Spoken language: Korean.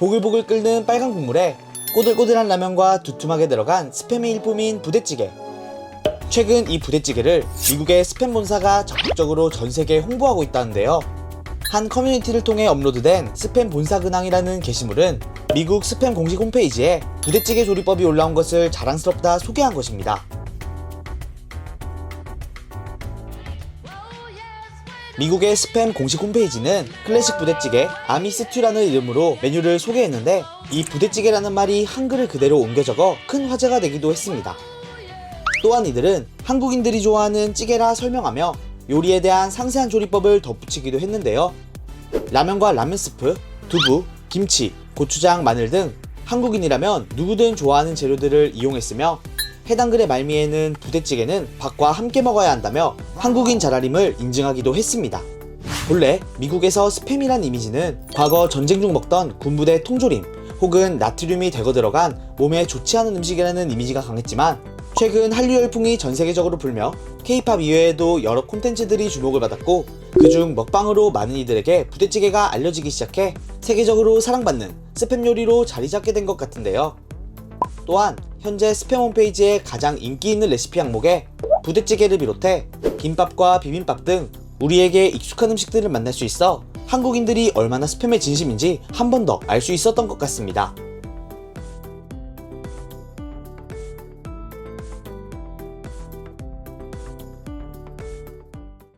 보글보글 끓는 빨간 국물에 꼬들꼬들한 라면과 두툼하게 들어간 스팸의 일품인 부대찌개. 최근 이 부대찌개를 미국의 스팸 본사가 적극적으로 전 세계에 홍보하고 있다는데요. 한 커뮤니티를 통해 업로드된 스팸 본사 근황이라는 게시물은 미국 스팸 공식 홈페이지에 부대찌개 조리법이 올라온 것을 자랑스럽다 소개한 것입니다. 미국의 스팸 공식 홈페이지는 클래식 부대찌개 아미 스튜라는 이름으로 메뉴를 소개했는데 이 부대찌개라는 말이 한글을 그대로 옮겨 적어 큰 화제가 되기도 했습니다. 또한 이들은 한국인들이 좋아하는 찌개라 설명하며 요리에 대한 상세한 조리법을 덧붙이기도 했는데요. 라면과 라면 스프, 두부, 김치, 고추장, 마늘 등 한국인이라면 누구든 좋아하는 재료들을 이용했으며 해당 글의 말미에는 부대찌개는 밥과 함께 먹어야 한다며 한국인 자라림을 인증하기도 했습니다. 본래 미국에서 스팸이란 이미지는 과거 전쟁 중 먹던 군부대 통조림 혹은 나트륨이 대거 들어간 몸에 좋지 않은 음식이라는 이미지가 강했지만 최근 한류 열풍이 전 세계적으로 불며 K-팝 이외에도 여러 콘텐츠들이 주목을 받았고 그중 먹방으로 많은 이들에게 부대찌개가 알려지기 시작해 세계적으로 사랑받는 스팸 요리로 자리 잡게 된 것 같은데요. 또한 현재 스팸 홈페이지에 가장 인기 있는 레시피 항목에 부대찌개를 비롯해 김밥과 비빔밥 등 우리에게 익숙한 음식들을 만날 수 있어 한국인들이 얼마나 스팸에 진심인지 한 번 더 알 수 있었던 것 같습니다.